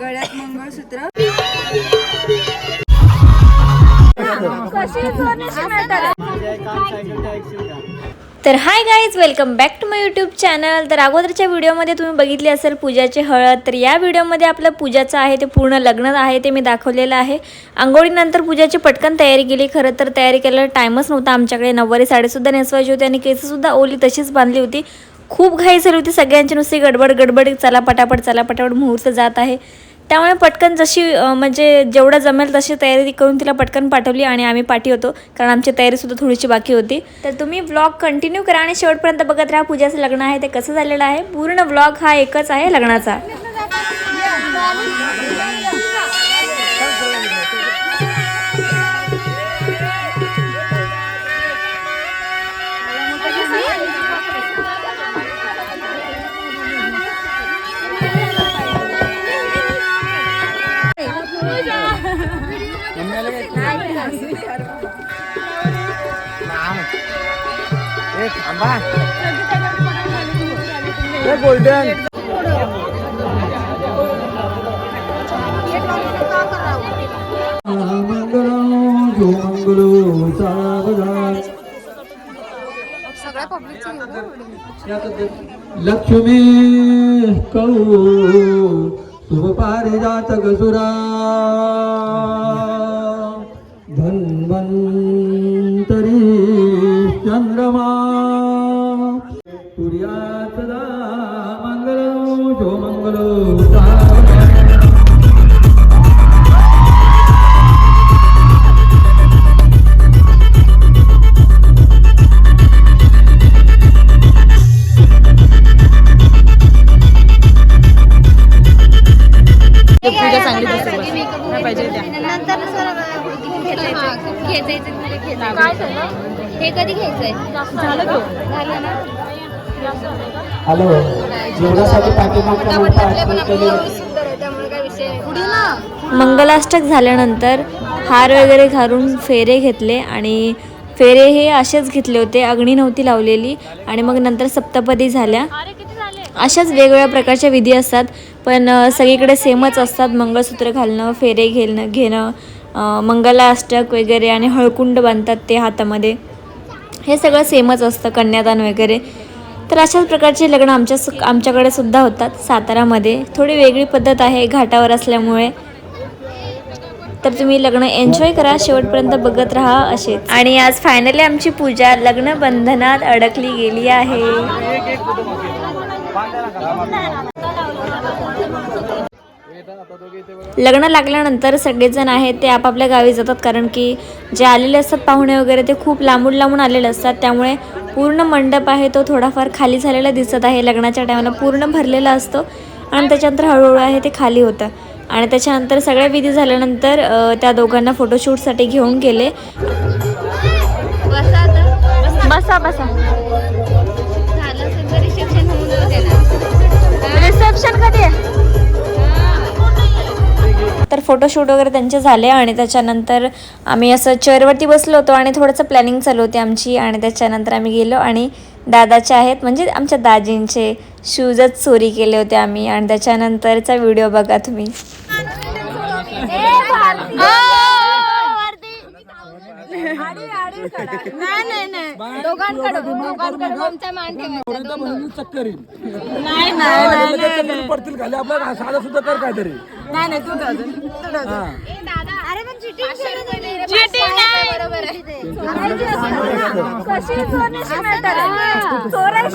गळ्यात मंगळसूत्र. तर hi guys welcome back to my YouTube channel तर अगोदरच्या व्हिडिओमध्ये तुम्ही बघितली असेल पूजाची हळद. तर या व्हिडिओमध्ये आपलं पूजाचं आहे ते पूर्ण लग्न आहे ते मी दाखवलेलं आहे. आंघोळीनंतर पूजाची पटकन तयारी केली. खरं तर तयारी करायला टाईमच नव्हता आमच्याकडे. नऊवारी साडेसुद्धा नेसवायची होती आणि केससुद्धा ओली तशीच बांधली होती. खूप घाई झाली होती. सगळ्यांची नुसती गडबड गडबड. चला पटापट चला पटापट. मुहूर्त जात आहे. त्यामुळे पटकन जशी म्हणजे जेवढं जमेल तशी तयारी करून तिला पटकन पाठवली आणि आम्ही पाठी होतो. कारण आमची तयारीसुद्धा थोडीशी बाकी होती. तर तुम्ही व्लॉग कंटिन्यू करा आणि शेवटपर्यंत बघत राहा पूजाचं लग्न आहे ते कसं झालेलं आहे. पूर्ण व्लॉग हा एकच आहे लग्नाचा. गोल्डन मंगलो मंगलो सावधान लक्ष्मी कळू शुभ पारिजातक सुरा. धन्वंतरी चंद्रमा. जेवणासाठी पाठीमागच्या. मंगलाष्टक झाल्यानंतर हार वगैरे घालून फेरे घेतले आणि फेरे हे असेच घेतले होते अग्नी नव्हती लावलेली आणि मग नंतर सप्तपदी झाल्या. अशाच वेगवेगळ्या प्रकारच्या विधी असतात पण सगळीकडे सेमच असतात मंगळसूत्र घालणं फेरे घेणं घेणं मंगलाष्टक वगैरे आणि हळकुंड बांधतात ते हातामध्ये. हे सगळं सेमच असतं कन्यादान वगैरे. तर अशाच प्रकारचे लग्न आमच्या सु- आमच्याकडे सुद्धा होतात सातारामध्ये. थोडी वेगळी पद्धत आहे घाटावर असल्यामुळे. तर तुम्ही लग्न एन्जॉय करा शेवटपर्यंत बघत राहा असेच. आणि आज फायनली आमची पूजा लग्न बंधनात अडकली गेली आहे. लग्न लागल्यानंतर सगळेजण आहेत ते आपापल्या गावी जातात. कारण की जे आलेले असतात पाहुणे वगैरे ते खूप लांबून लांबून आलेले असतात. त्यामुळे पूर्ण मंडप आहे तो थोडाफार खाली झालेला दिसत आहे लग्नाच्या टायमाला पूर्ण भरलेला असतो. आणि त्याच्यानंतर हळूहळू आहे ते खाली होतं. आणि त्याच्यानंतर सगळ्या विधी झाल्यानंतर त्या दोघांना फोटोशूटसाठी घेऊन गेले. बसा. बसा रिसेप्शन कधी आहे? तर फोटोशूट वगैरे त्यांचे झाले आणि त्याच्यानंतर आम्ही असं चेअरवरती बसलो होतो आणि थोडंसं प्लॅनिंग चालू होती आमची आणि त्याच्यानंतर आम्ही गेलो आणि दादाचे आहेत म्हणजे आमच्या दाजींचे शूजच चोरी केले होते आम्ही आणि त्याच्यानंतरचा व्हिडिओ बघा तुम्ही. पडतील खाली. आपला साधा सुद्धा कर काहीतरी. नाही नाही तू जा अजून. तू जा अजून. अरे पण चिटिंग बरोबर आहे.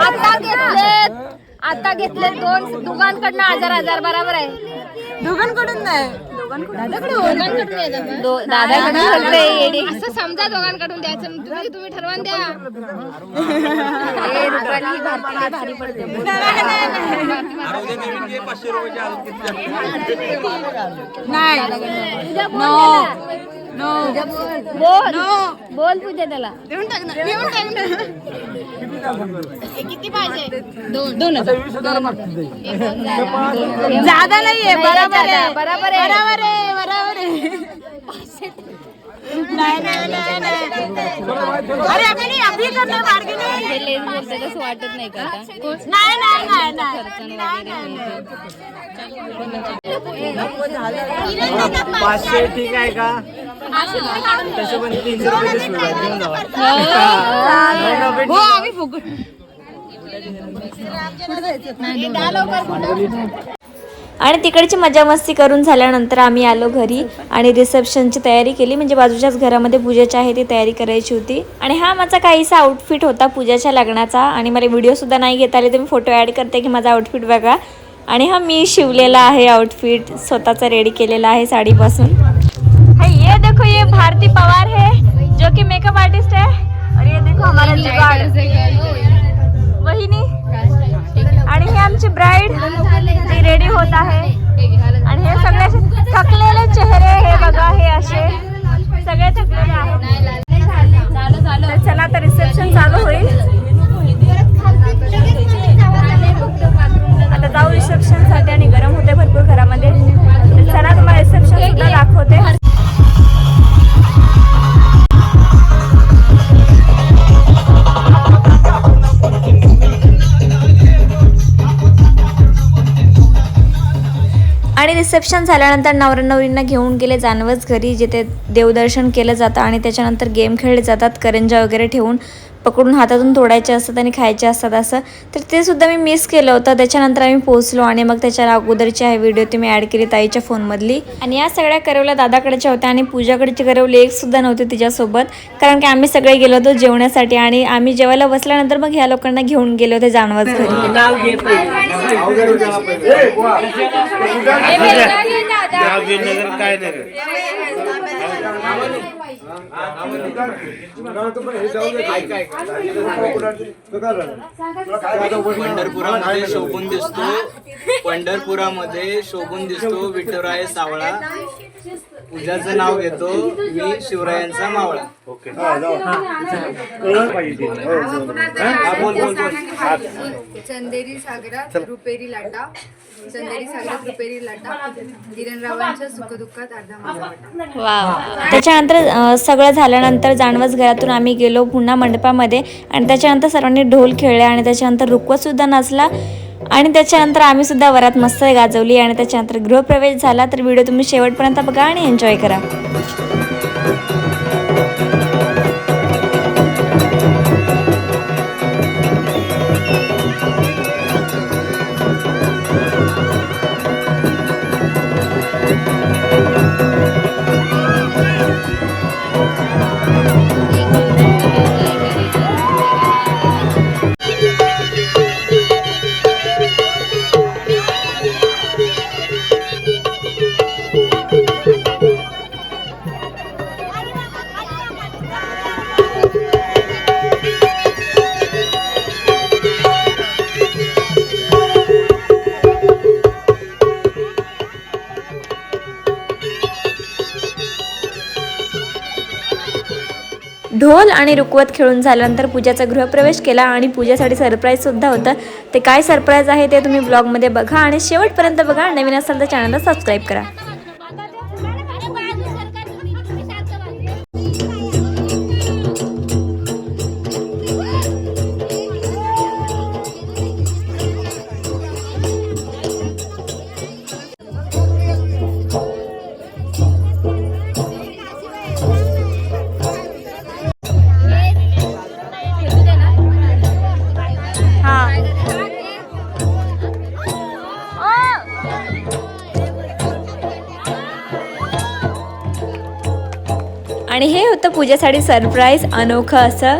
आता घेतलेत. आता घेतले दोन. दोघांकडनं हजार हजार बरोबर आहे. दोघांकडून नाही. सगळे. असं समजा दोघांकडून द्यायचं. तुम्ही तुम्ही ठरवून द्या. नाही. बोल. बोल. पूजा त्याला. देऊन टाक ना देऊन टाक ना. हे किती पाहिजे? दोन. दोन. ज्यादा नाहीये बरोबर आहे बरोबर आहे. बरोबर आहे बरोबर आहे. हे तसं वाटत नाही का आता? नाही नाही नाही नाही. नाही नाही पाचशे ठीक आहे का? पण तीनशे रुपये घेऊन जावा हो आम्ही फुकट आणि तिकडची मजा मस्ती करून झाल्यानंतर आम्ही आलो घरी आणि रिसेप्शनची तयारी केली. म्हणजे बाजूच्याच घरामध्ये पूजाची आहे ती तयारी करायची होती. आणि हा माझा काहीसा आउटफिट होता पूजाच्या लग्नाचा. आणि मला व्हिडिओसुद्धा नाही घेता आले. तर मी फोटो ॲड करते की माझा आउटफिट बघा. आणि हा मी शिवलेला आहे आउटफिट स्वतःचा रेडी केलेला आहे साडीपासून. देखो ये भारती पवार है जो कि मेकअप आर्टिस्ट है। और ये देखो हमारा जुगाड़। वहिनी आणि हे आमची ब्राईड ती रेडी होत आहे आणि हे सगळे थकलेले चेहरे हे बघा हे असे सगळे थकलेले आहेत तर चला आता रिसेप्शन चालू होईल आता जाऊ रिसेप्शनसाठी आणि गरम होते भरपूर घरामध्ये. तर चला तुम्हाला रिसेप्शन सुद्धा दाखवते. आणि रिसेप्शन झाल्यानंतर नवरा नवरींना घेऊन गेले जानवच घरी जिथे देवदर्शन केलं जातं आणि त्याच्यानंतर गेम खेळले जातात करंजा वगैरे ठेवून. पकडून हातातून तोडायचे असतात आणि खायचे असतात असं. तर ते सुद्धा मी मिस केलं होतं. त्याच्यानंतर आम्ही पोहोचलो आणि मग त्याच्या अगोदरची आहे व्हिडिओ ती मी ॲड केली ताईच्या फोनमधली आणि या सगळ्या करवल्या दादाकडेच्या होत्या आणि पूजाकडची करवली एक सुद्धा नव्हती तिच्यासोबत. कारण की आम्ही सगळे गेलो होतो जेवण्यासाठी आणि आम्ही जेवायला बसल्यानंतर मग ह्या लोकांना घेऊन गेले होते जानवास घरी. काय पंढरपुरामध्ये शोभून दिसतो. पंढरपुरामध्ये शोभून दिसतो विठुराय सावळा. पूजाचं नाव घेतो. मी शिवरायांचा मावळा. हा, चंदेरी सागरात रुपेरी लाटा. चंदेरी सागरात रुपेरी लाटा. किरणरावांच्या सुखदुःखात अर्धा माझा वाटा. त्याच्यानंतर सगळं झाल्यानंतर जानवस घरातून आम्ही गेलो पुन्हा मंडपामध्ये. आणि त्याच्यानंतर सर्वांनी ढोल खेळले आणि त्याच्यानंतर रुकवत सुद्धा नसला आणि त्याच्यानंतर आम्ही सुद्धा वरात मस्त गाजवली आणि त्याच्यानंतर गृहप्रवेश झाला. तर व्हिडिओ तुम्ही शेवटपर्यंत बघा आणि एन्जॉय करा. ढोल आणि रुकवत खेळून झाल्यानंतर पूजाचा गृहप्रवेश केला आणि पूजासाठी सरप्राईजसुद्धा होतं. ते काय सरप्राईज आहे ते तुम्ही ब्लॉगमध्ये बघा आणि शेवटपर्यंत बघा. नवीन असाल तर चॅनलला सबस्क्राईब करा. पूजेसाठी सरप्राईज अनोखं असं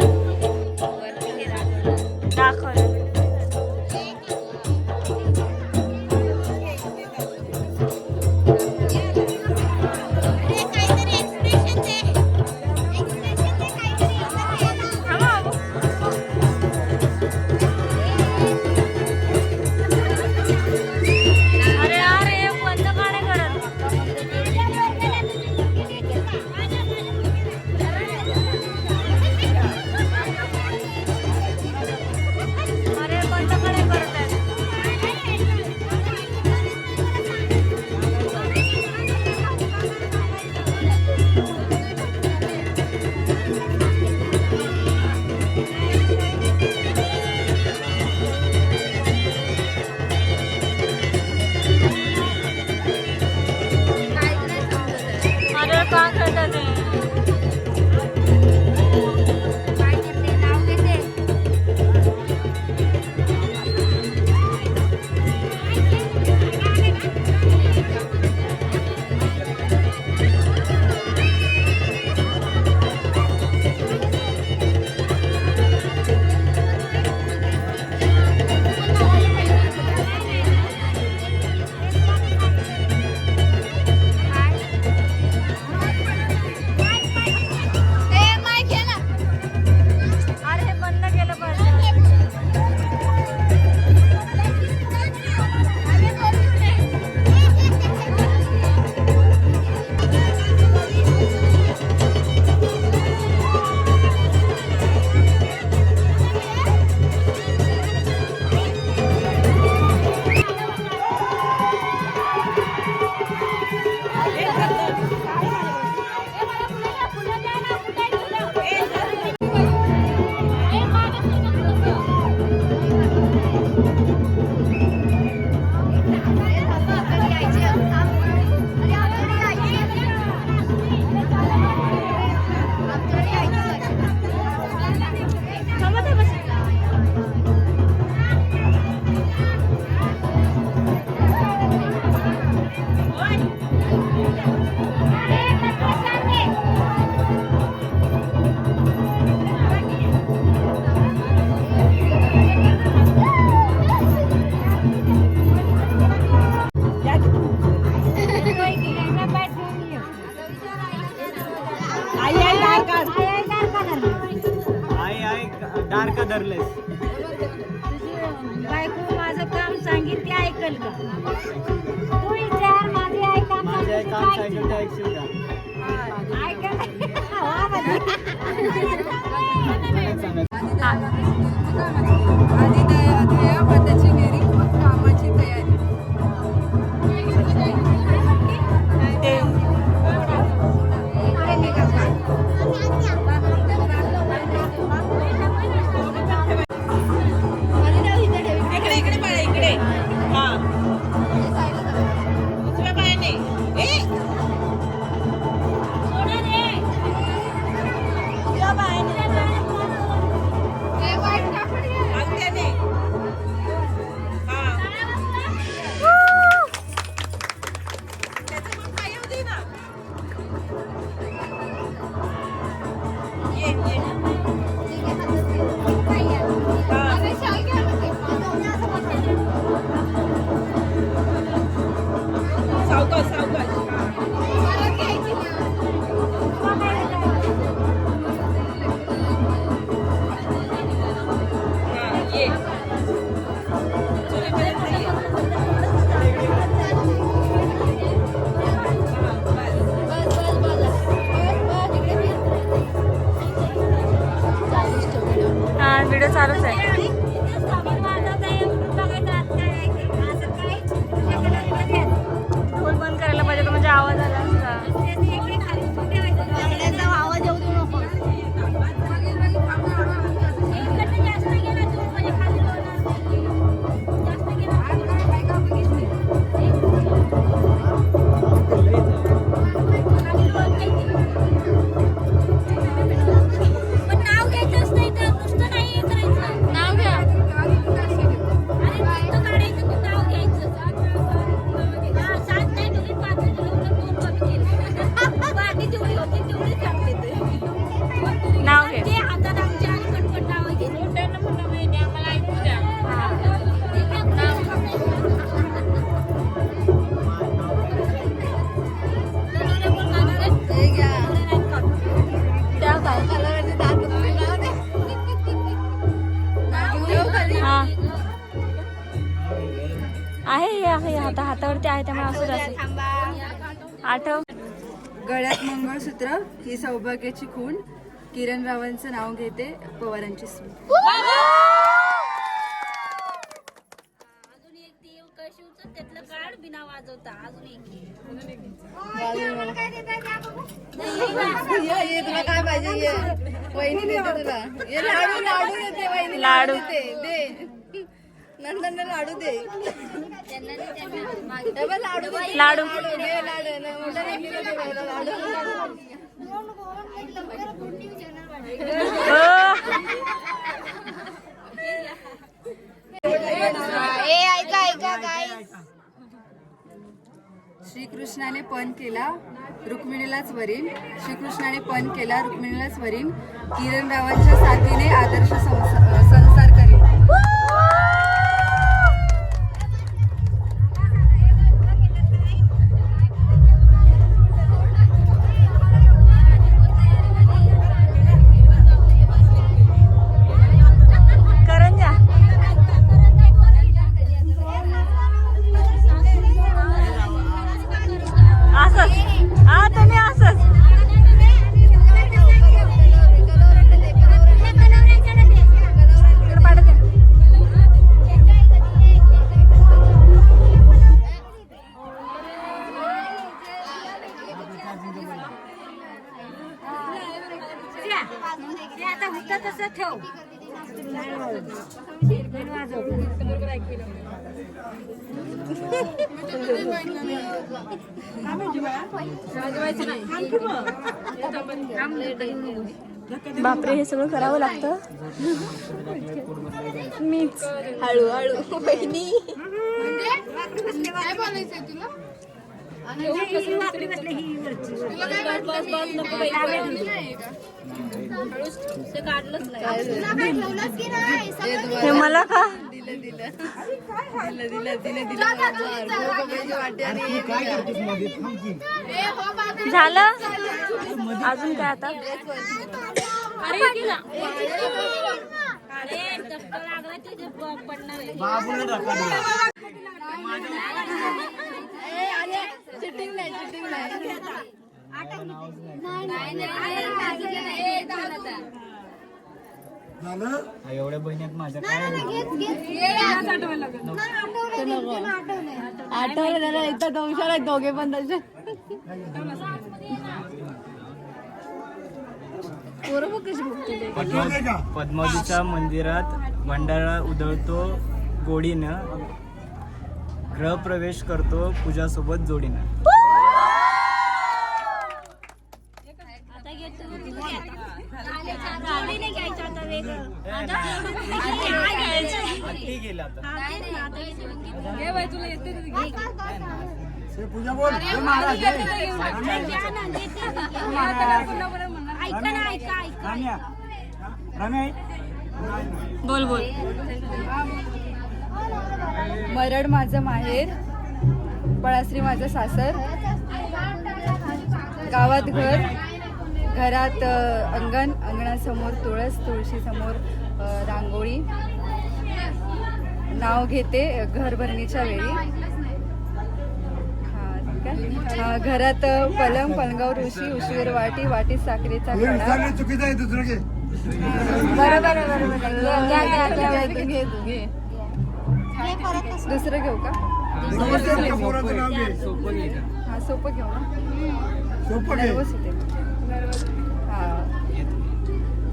धरलेस बायको माझं काम सांगितलं ते ऐकल का? तू विचार माझे आई काम माझे आई काम सांगेल ते ऐकशील का? आधी ध्येय कामाची तयारी हाता हातावरती आहे त्यामुळे असंच असेल. आठव. गळ्यात मंगळसूत्र ही सौभाग्याची खूण. किरण रावांचं नाव घेते पवारांची सून. ये तुला काय पाहिजे ये. वहिनी देते तुला. ये लाडू लाडू देते वहिनी लाडू. दे दे. नंदन लाडू दे. लाडू. दे पहिला लाडू अ, श्रीकृष्णाने पण केला रुक्मिणीलाच वरील श्रीकृष्णाने पण केला रुक्मिणीलाच वरील किरणरावांच्या साथीने आदर्श संसा- संसार बापरे हे सगळं करावं लागतं. मीच. हळू हळू बहिणी हे मला का? दिलं दिलं दिलं दिलं. दिलं दिलं. वाटे आणि झालं? अजून काय आता? एवढ्या बहिणी आहेत माझ्या काय आठवलं दोनशाला दोघे पण तसे. पद्मा- पद्मावतीच्या मंदिरात भंडारा उधळतो गोडीनं गृहप्रवेश करतो पूजासोबत जोडीनं. ती गेला आता. बोल. बोल मरड माझं माहेर पळाश्री माझं सासर. गावात घर घरात अंगण अंगणासमोर तुळस तुळशीसमोर रांगोळी. नाव घेते अ, घर भरणीच्या वेळी. हा. हा, घरात पलंग पलंगावर उशी उशीवर वाटी वाटीत साखरेचा कडा. चुकीचं आहे दुसरं घे. बरोबर बरोबर घे, तू घे. घेऊ का? हा सोपं घेऊ ना.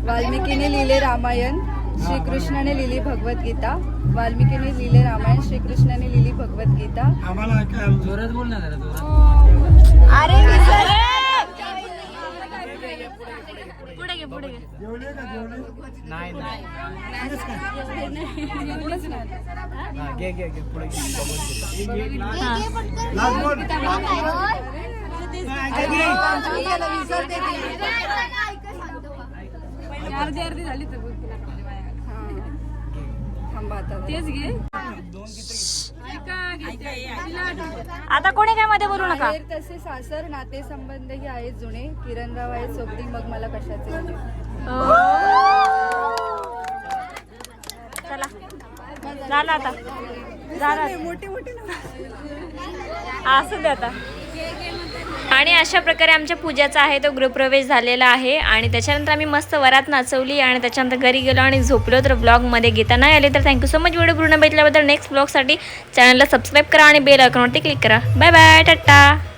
वाल्मिकीने लिहिले रामायण श्रीकृष्णाने लिहिली भगवद्गीता. वाल्मिकीने लिहिले रामायण श्रीकृष्णाने ऐकायला जोरात बोल ना अरे पुढे घे पुढे घे नाही हा, घे घे घे पुढे अर्धी अर्धी झाली तर बोल तिला. हा. थांबा आता तेच घे. आता कोणी काय मध्ये बोलू नका? तसे सासर नाते संबंधही आहेत जुने. किरणराव आहेत सोबती मग मला कशाचे? चला. झालं आता. झालं. मोठी मोठी असू दे आता. आणि अशा प्रकारे आमच्या पूजाचा आहे तो गृहप्रवेश झालेला आहे. आणि त्याच्यानंतर आम्ही मस्त वरात नाचवली आणि त्याच्यानंतर घरी गेलो आणि झोपलो. तर ब्लॉगमध्ये घेता नाही आले तर थँक्यू सो मच व्हिडिओ पूर्ण बघितल्याबद्दल नेक्स्ट ब्लॉगसाठी चॅनलला सबस्क्राईब करा आणि बेल अकाउंटवरती क्लिक करा. Bye bye tata.